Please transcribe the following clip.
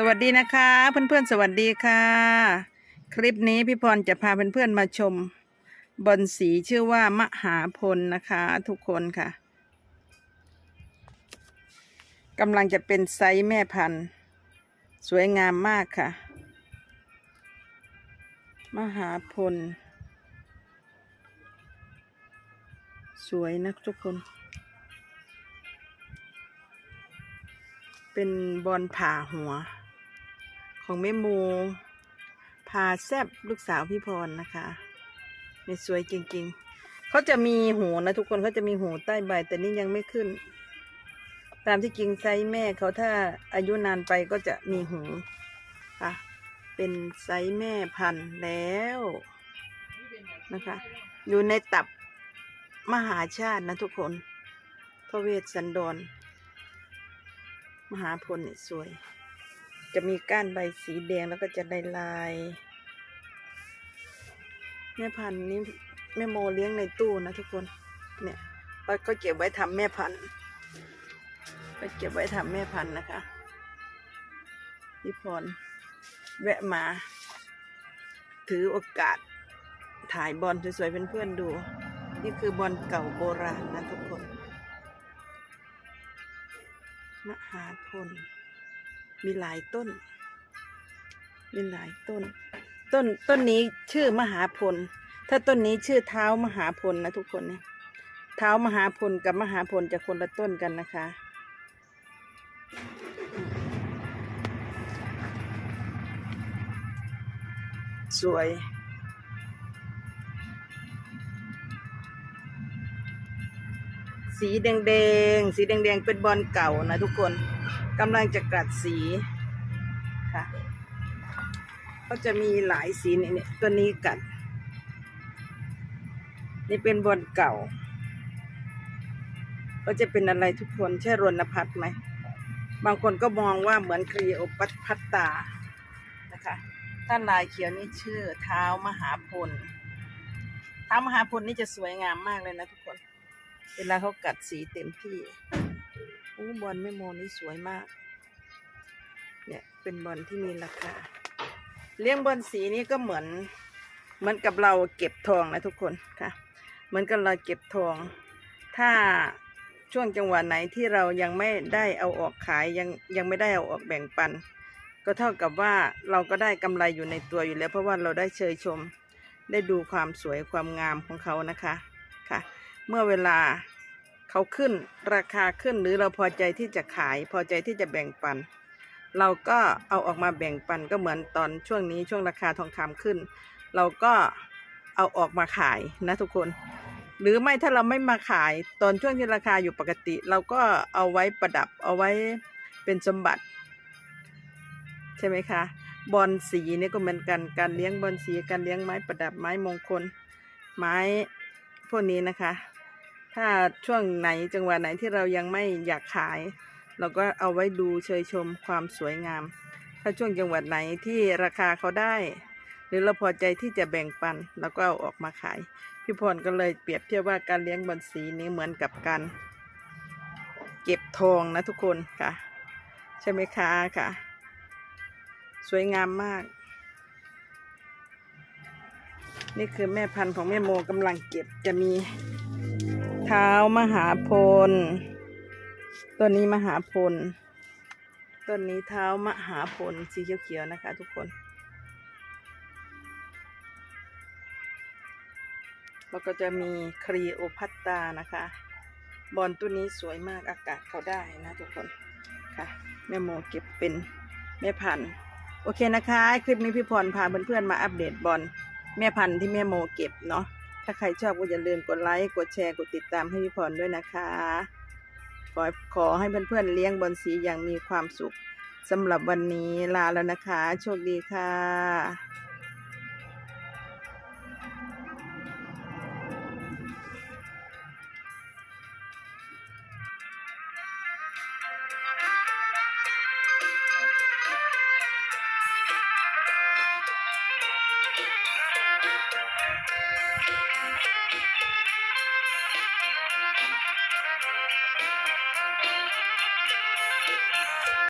สวัสดีนะคะ เพื่อนๆ สวัสดีค่ะ คลิปนี้พี่พรจะพาเพื่อนๆมาชม บอนสีชื่อว่ามหาพลนะคะ ทุกคนค่ะกำลังจะเป็นไซส์แม่พันธุ์ สวยงามมากค่ะ มหาพล สวยนะทุกคน เป็นบอลผ่าหัว ของแม่โมพาแซบลูกสาวพี่พรนะคะนี่สวยจริงๆ เขาจะมีหูนะทุกคนเขาจะมีหูใต้ใบ แต่นี่ยังไม่ขึ้น ตามที่จริงไซส์แม่เขาถ้าอายุนานไปก็จะมีหูค่ะ เป็นไซส์แม่พันธุ์แล้วนะคะ อยู่ในตับมหาชาตินะทุกคน พระเวสสันดร มหาพลเนี่ยสวย จะมีก้านใบสีแดงแล้วก็จะได้ลาย แม่พันธุ์นี้แม่โมเลี้ยงในตู้นะทุกคน เนี่ยเราก็เก็บไว้ทำแม่พันธุ์ก็เก็บไว้ทำแม่พันธุ์นะคะพี่พรแวะมา ถือโอกาสถ่ายบอลสวยๆเพื่อนๆดู นี่คือบอลเก่าโบราณนะทุกคน มหาพล มีหลายต้น มีหลายต้น ต้นต้นนี้ชื่อมหาพล ถ้าต้นนี้ชื่อเท้ามหาพลนะทุกคนเนี่ยเท้ามหาพลกับมหาพลจะคนละต้นกันนะคะ สวยสีแดงๆ สีแดงๆ เป็นบอลเก่านะทุกคน กำลังจะกัดสีค่ะ ก็จะมีหลายสีนี่ตัวนี้กัด นี่เป็นบอลเก่า ก็จะเป็นอะไรทุกคนใช่รณพัฒน์ไหม บางคนก็มองว่าเหมือนครีโอปัตพัตตานะคะถ้าลายเขียวนี่ชื่อเท้ามหาพลเท้ามหาพลนี่จะสวยงามมากเลยนะทุกคน เวลาเขากัดสีเต็มที่ อ้บอลแม่โมนี่สวยมาก เนี่ยเป็นบอลที่มีราคา เลี้ยงบอลสีนี้ก็เหมือน เหมือนกับเราเก็บทองนะทุกคนค่ะ เหมือนกับเราเก็บทอง ถ้าช่วงจังหวะไหนที่เรายังไม่ได้เอาออกขายยังยังไม่ได้เอาออกแบ่งปัน ก็เท่ากับว่าเราก็ได้กำไรอยู่ในตัวอยู่แล้ว เพราะว่าเราได้เชยชม ได้ดูความสวยความงามของเขานะคะค่ะ เมื่อเวลา เขาขึ้นราคาขึ้นหรือเราพอใจที่จะขายพอใจที่จะแบ่งปัน เราก็เอาออกมาแบ่งปันก็เหมือนตอนช่วงนี้ช่วงราคาทองคำขึ้น เราก็เอาออกมาขายนะทุกคน หรือไม่ถ้าเราไม่มาขายตอนช่วงที่ราคาอยู่ปกติ เราก็เอาไว้ประดับเอาไว้เป็นสมบัติ ใช่ไหมคะบอลสีนี่ก็เหมือนกันการเลี้ยงบอลสีการเลี้ยงไม้ประดับไม้มงคล ไม้พวกนี้นะคะ ถ้าช่วงไหนจังหวะไหนที่เรายังไม่อยากขาย เราก็เอาไว้ดูเชยชมความสวยงาม ถ้าช่วงจังหวัดไหนที่ราคาเขาได้ หรือเราพอใจที่จะแบ่งปันเราก็เอาออกมาขาย พี่พรก็เลยเปรียบเทียบว่าการเลี้ยงบอลสีนี้เหมือนกับการเก็บทองนะทุกคนค่ะ ใช่ไหมคะค่ะ สวยงามมาก นี่คือแม่พันธุ์ของแม่โมกำลังเก็บจะมี เท้ามหาพล ตัวนี้มหาพลต้นนี้เท้ามหาพลสีเขียวๆนะคะ ทุกคน แล้วก็จะมีครีโอพัตตานะคะ บอลตัวนี้สวยมากอากาศเขาได้นะทุกคนค่ะแม่โมเก็บเป็นแม่พันธุ์โอเคนะคะ คลิปนี้พี่พรพาเพื่อนๆมาอัปเดตบอลแม่พันธุ์ที่แม่โมเก็บเนาะ ถ้าใครชอบก็อย่าลืมกดไลค์ กดแชร์ กดติดตามให้พี่พรด้วยนะคะ ขอขอให้เพื่อนๆเลี้ยงบอลสีอย่างมีความสุขสำหรับวันนี้ลาแล้วนะคะ โชคดีค่ะ